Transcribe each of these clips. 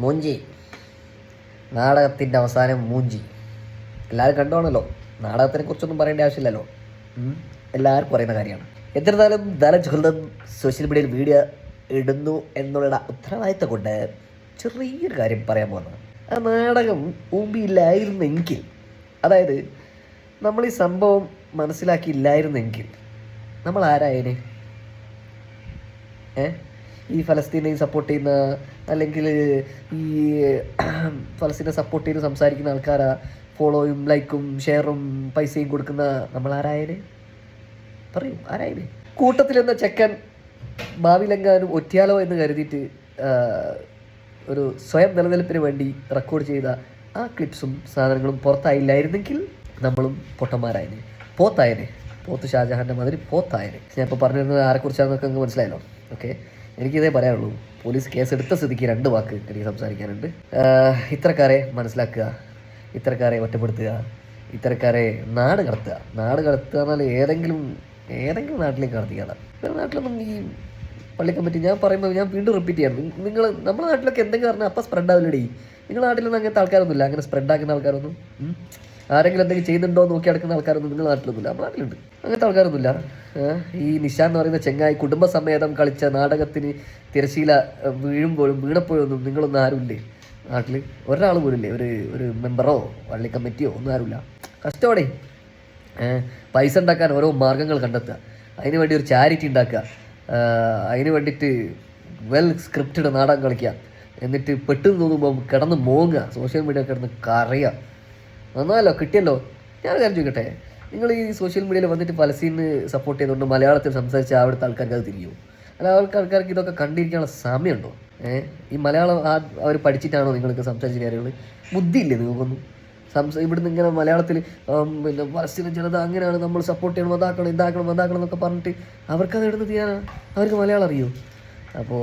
മൂഞ്ചി. നാടകത്തിന്റെ അവസാനം മൂഞ്ചി. എല്ലാവരും കണ്ടുവാണല്ലോ. നാടകത്തിനെ കുറിച്ചൊന്നും പറയേണ്ട ആവശ്യമില്ലല്ലോ. എല്ലാവർക്കും പറയുന്ന കാര്യമാണ്. എന്നിരുന്നാലും ധനചുഹൃതം സോഷ്യൽ മീഡിയയിൽ വീഡിയോ ഇടുന്നു എന്നുള്ള ഉത്തരവാദിത്തം കൊണ്ട് ചെറിയൊരു കാര്യം പറയാൻ പോകുന്നത് ആ നാടകം ഊമ്പിയില്ലായിരുന്നെങ്കിൽ അതായത് നമ്മൾ ഈ സംഭവം മനസ്സിലാക്കിയില്ലായിരുന്നെങ്കിൽ നമ്മൾ ആരായനെ? ഏ? ഈ ഫലസ്തീനെ സപ്പോർട്ട് ചെയ്യുന്ന അല്ലെങ്കിൽ ഈ ഫലസ്തീനെ സപ്പോർട്ട് ചെയ്ത് സംസാരിക്കുന്ന ആൾക്കാരാ ഫോളോയും ലൈക്കും ഷെയറും പൈസയും കൊടുക്കുന്ന നമ്മൾ ആരായനെ പറയൂ ആരായനെ കൂട്ടത്തിലെന്ന ചെക്കൻ ഭാവിയിലെങ്ങാനും ഒറ്റയാലോ എന്ന് കരുതിയിട്ട് ഒരു സ്വയം നിലനിൽപ്പിന് വേണ്ടി റെക്കോർഡ് ചെയ്ത ആ ക്ലിപ്സും സാധനങ്ങളും പുറത്തായില്ലായിരുന്നെങ്കിൽ നമ്മളും പൊട്ടന്മാരായനെ. പോത്തായനെ. പോത്ത് ഷാജഹാന്റെ മാതിരി പോത്തായനെ. ഞാൻ ഇപ്പോൾ പറഞ്ഞിരുന്നത് ആരെക്കുറിച്ചാണെന്നൊക്കെ നിങ്ങൾക്ക് മനസ്സിലായല്ലോ. ഓക്കെ എനിക്കിതേ പറയാനുള്ളൂ. പോലീസ് കേസ് എടുത്ത സ്ഥിതിക്ക് രണ്ട് വാക്ക് എനിക്ക് സംസാരിക്കാനുണ്ട്. ഇത്രക്കാരെ മനസ്സിലാക്കുക ഇത്തരക്കാരെ ഒറ്റപ്പെടുത്തുക ഇത്തരക്കാരെ നാട് കടത്തുക. നാട് കടത്തുക എന്നാൽ ഏതെങ്കിലും ഏതെങ്കിലും നാട്ടിലേക്ക് കടത്തിക്കാതെ വേറെ നാട്ടിലൊന്നും ഈ പള്ളി കമ്മിറ്റി ഞാൻ പറയുമ്പോൾ ഞാൻ വീണ്ടും റിപ്പീറ്റ് ചെയ്യാം. നിങ്ങൾ നമ്മുടെ നാട്ടിലൊക്കെ എന്തെങ്കിലും പറഞ്ഞാൽ അപ്പം സ്പ്രെഡ് ആവില്ലടി. നിങ്ങളുടെ നാട്ടിലൊന്നും അങ്ങനത്തെ ആൾക്കാരൊന്നുമില്ല. അങ്ങനെ സ്പ്രെഡ് ആക്കുന്ന ആൾക്കാരൊന്നും ആരെങ്കിലും എന്തെങ്കിലും ചെയ്യുന്നുണ്ടോ നോക്കി നടക്കുന്ന ആൾക്കാരൊന്നും നിങ്ങളുടെ നാട്ടിലൊന്നുമില്ല. നമ്മുടെ നാട്ടിലുണ്ട്. അങ്ങനത്തെ ആൾക്കാരൊന്നുമില്ല? ഈ നിഷാൻ എന്ന് പറയുന്ന ചെങ്ങായി കുടുംബസമേതം കളിച്ച നാടകത്തിന് തിരശീല വീഴുമ്പോഴും വീണപ്പോഴൊന്നും നിങ്ങളൊന്നും ആരുമില്ലേ? നാട്ടിൽ ഒരാൾ പോലില്ലേ ഒരു ഒരു മെമ്പറോ പള്ളി കമ്മിറ്റിയോ ഒന്നും ആരുമില്ല. കഷ്ടോടെ പൈസ ഉണ്ടാക്കാൻ ഓരോ മാർഗങ്ങൾ കണ്ടെത്തുക. അതിന് വേണ്ടി ഒരു ചാരിറ്റി ഉണ്ടാക്കുക. അതിന് വേണ്ടിയിട്ട് വെൽ സ്ക്രിപ്റ്റഡ് നാടകം കളിക്കുക. എന്നിട്ട് പെട്ടെന്ന് തോന്നുമ്പോൾ കിടന്ന് മോങ്ങുക. സോഷ്യൽ മീഡിയ കിടന്ന് കറിയുക നന്നായല്ലോ കിട്ടിയല്ലോ. ഞാൻ കാര്യം ചോദിക്കട്ടെ നിങ്ങൾ ഈ സോഷ്യൽ മീഡിയയിൽ വന്നിട്ട് പലസ്തീന് സപ്പോർട്ട് ചെയ്തുകൊണ്ട് മലയാളത്തിൽ സംസാരിച്ച അവിടുത്തെ ആൾക്കാർക്ക് അത് തിരിയോ. അല്ല അവർക്ക് ആൾക്കാർക്ക് ഇതൊക്കെ കണ്ടിരിക്കാനുള്ള സമയമുണ്ടോ? ഏഹ് ഈ മലയാളം ആ അവർ പഠിച്ചിട്ടാണോ നിങ്ങൾക്ക് സംസാരിച്ച കാര്യങ്ങൾ ബുദ്ധിയില്ലേ നിങ്ങൾക്കൊന്നും? സംസ ഇവിടുന്ന് ഇങ്ങനെ മലയാളത്തിൽ പിന്നെ പലസ്തീന ജനത അങ്ങനെയാണ് നമ്മൾ സപ്പോർട്ട് ചെയ്യണം അതാക്കണം ഇതാക്കണം അതാക്കണം എന്നൊക്കെ പറഞ്ഞിട്ട് അവർക്കത് എടുത്ത് തീരാനാണ് അവർക്ക് മലയാളം അറിയോ? അപ്പോൾ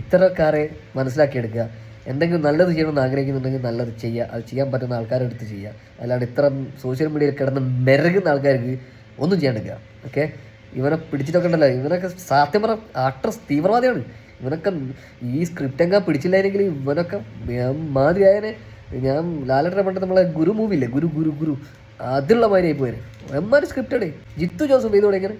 ഇത്തരക്കാരെ മനസ്സിലാക്കിയെടുക്കുക. എന്തെങ്കിലും നല്ലത് ചെയ്യണമെന്ന് ആഗ്രഹിക്കുന്നുണ്ടെങ്കിൽ നല്ലത് ചെയ്യുക അത് ചെയ്യാൻ പറ്റുന്ന ആൾക്കാരെ എടുത്ത് ചെയ്യുക അല്ലാണ്ട് ഇത്ര സോഷ്യൽ മീഡിയയിൽ കിടന്ന് മെരകുന്ന ആൾക്കാർക്ക് ഒന്നും ചെയ്യാണ്ടിരിക്കുക ഓക്കെ ഇവനെ പിടിച്ചിട്ടൊക്കെ ഉണ്ടല്ലോ ഇവനൊക്കെ സത്യം പറഞ്ഞ തീവ്രവാദിയാണ്. ഇവനൊക്കെ ഈ സ്ക്രിപ്റ്റ് എങ്ങാ പിടിച്ചില്ലായിരുന്നെങ്കിൽ ഇവനൊക്കെ മാതിരിയായനെ ഞാൻ ലാലട്ടനെ പണ്ട് നമ്മളെ ഗുരു മൂവിയില്ലേ ഗുരു ഗുരു ഗുരു. അതിലുള്ള മാതിരി ആയി പോയത് എമ്മാര് സ്ക്രിപ്റ്റഡ് ജിത്തു ജോസഫ് ചെയ്തു ഇങ്ങനെ?